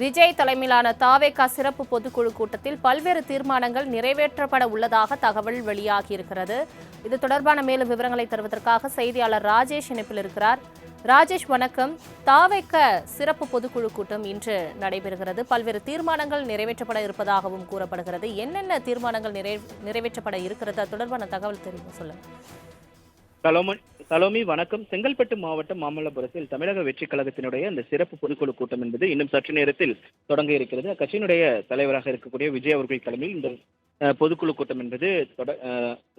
விஜய் தலைமையிலான தாவேகா சிறப்பு பொதுக்குழு கூட்டத்தில் பல்வேறு தீர்மானங்கள் நிறைவேற்றப்பட உள்ளதாக தகவல் வெளியாகியிருக்கிறது. இது தொடர்பான மேலும் விவரங்களை தருவதற்காக செய்தியாளர் ராஜேஷ் இணைப்பில் இருக்கிறார். ராஜேஷ் வணக்கம். தாவேக்க சிறப்பு பொதுக்குழு கூட்டம் இன்று நடைபெறுகிறது. பல்வேறு தீர்மானங்கள் நிறைவேற்றப்பட இருப்பதாகவும் கூறப்படுகிறது. என்னென்ன தீர்மானங்கள் நிறை நிறைவேற்றப்பட இருக்கிறது? தொடர்பான தகவல் தெரியும் சொல்லுங்கள் சலோமன் சலோமி வணக்கம். செங்கல்பட்டு மாவட்டம் மாமல்லபுரத்தில் தமிழக வெற்றி கழகத்தினுடைய அந்த சிறப்பு பொதுக்குழு கூட்டம் என்பது இன்னும் சற்று நேரத்தில் தொடங்க இருக்கிறது. அக்கட்சியினுடைய தலைவராக இருக்கக்கூடிய விஜய் அவர்கள் தலைமையில் இந்த பொதுக்குழு கூட்டம் என்பது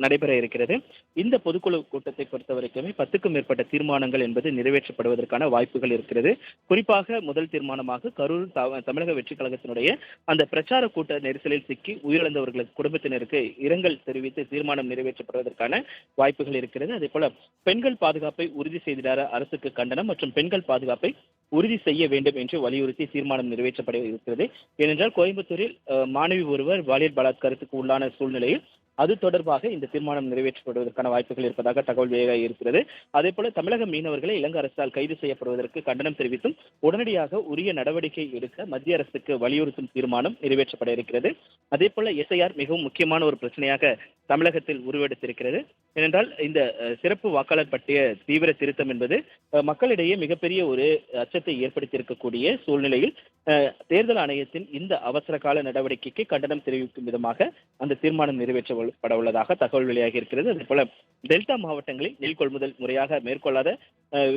நடைபெற இருக்கிறது. இந்த பொதுக்குழு கூட்டத்தை பொறுத்த வரைக்குமே பத்துக்கும் மேற்பட்ட தீர்மானங்கள் என்பது நிறைவேற்றப்படுவதற்கான வாய்ப்புகள் இருக்கிறது. குறிப்பாக முதல் தீர்மானமாக கரூர் தமிழக வெற்றி கழகத்தினுடைய அந்த பிரச்சார கூட்ட நெரிசலில் சிக்கி உயிரிழந்தவர்களுக்கு குடும்பத்தினருக்கு இரங்கல் தெரிவித்து தீர்மானம் நிறைவேற்றப்படுவதற்கான வாய்ப்புகள் இருக்கிறது. அதே போல பெண்கள் பாதுகாப்பை உறுதி செய்திடாத அரசுக்கு கண்டனம் மற்றும் பெண்கள் பாதுகாப்பை உறுதி செய்ய வேண்டும் என்று வலியுறுத்தி தீர்மானம் நிறைவேற்றப்பட இருக்கிறது. ஏனென்றால் கோயம்புத்தூரில் மாணவி ஒருவர் பாலியல் பலாத்காரத்துக்கு உள்ளான சூழ்நிலையில் அது தொடர்பாக இந்த தீர்மானம் நிறைவேற்றப்படுவதற்கான வாய்ப்புகள் இருப்பதாக தகவல் வெளியாக இருக்கிறது. அதே போல தமிழக மீனவர்களை இலங்கை அரசால் கைது செய்யப்படுவதற்கு கண்டனம் தெரிவித்தும் உடனடியாக உரிய நடவடிக்கை எடுக்க மத்திய அரசுக்கு வலியுறுத்தும் தீர்மானம் நிறைவேற்றப்பட இருக்கிறது. அதே போல எஸ்ஐஆர் மிகவும் முக்கியமான ஒரு பிரச்சனையாக தமிழகத்தில் உருவெடுத்திருக்கிறது. ஏனென்றால் இந்த சிறப்பு வாக்காளர் பட்டிய தீவிர திருத்தம் என்பது மக்களிடையே மிகப்பெரிய ஒரு அச்சத்தை ஏற்படுத்தியிருக்கக்கூடிய சூழ்நிலையில் தேர்தல் ஆணையத்தின் இந்த அவசர கால நடவடிக்கைக்கு கண்டனம் தெரிவிக்கும் விதமாக அந்த தீர்மானம் நிறைவேற்றப்பட உள்ளதாக தகவல் வெளியாகி இருக்கிறது. அதே போல டெல்டா மாவட்டங்களில் நெல் கொள்முதல் முறையாக மேற்கொள்ளாத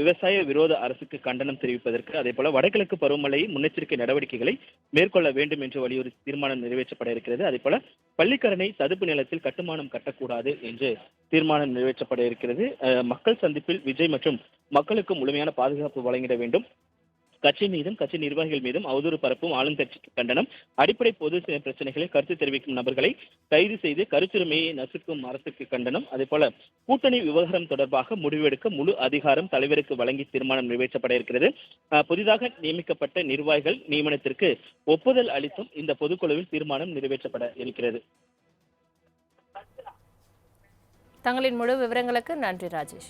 விவசாய விரோத அரசுக்கு கண்டனம் தெரிவிப்பதற்கு அதே போல வடகிழக்கு பருவமழை முன்னெச்சரிக்கை நடவடிக்கைகளை மேற்கொள்ள வேண்டும் என்று வலியுறுத்தி தீர்மானம் நிறைவேற்றப்பட இருக்கிறது. அதே போல பள்ளிக்கரணை சதுப்பு நிலத்தில் கட்டுமானம் கட்டக்கூடாது என்று தீர்மானம் நிறைவேற்றப்பட இருக்கிறது. மக்கள் சந்திப்பில் விஜய் மற்றும் மக்களுக்கு முழுமையான பாதுகாப்பு வழங்கிட வேண்டும். கட்சி மீதும் கட்சி நிர்வாகிகள் மீதும் அவதூறு பரப்பும் ஆளுங்கட்சிக்கு கண்டனம். அடிப்படை பொது பிரச்சனைகளில் கருத்து தெரிவிக்கும் நபர்களை கைது செய்து கருத்துரிமையை நசுக்கும் அரசுக்கு கண்டனம். அதே போல கூட்டணி விவகாரம் தொடர்பாக முடிவெடுக்க முழு அதிகாரம் தலைவருக்கு வழங்கி தீர்மானம் நிறைவேற்றப்பட இருக்கிறது. புதிதாக நியமிக்கப்பட்ட நிர்வாகிகள் நியமனத்திற்கு ஒப்புதல் அளித்தும் இந்த பொதுக்குழுவில் தீர்மானம் நிறைவேற்றப்பட இருக்கிறது. தங்களின் முழு விவரங்களுக்கு நன்றி ராஜேஷ்.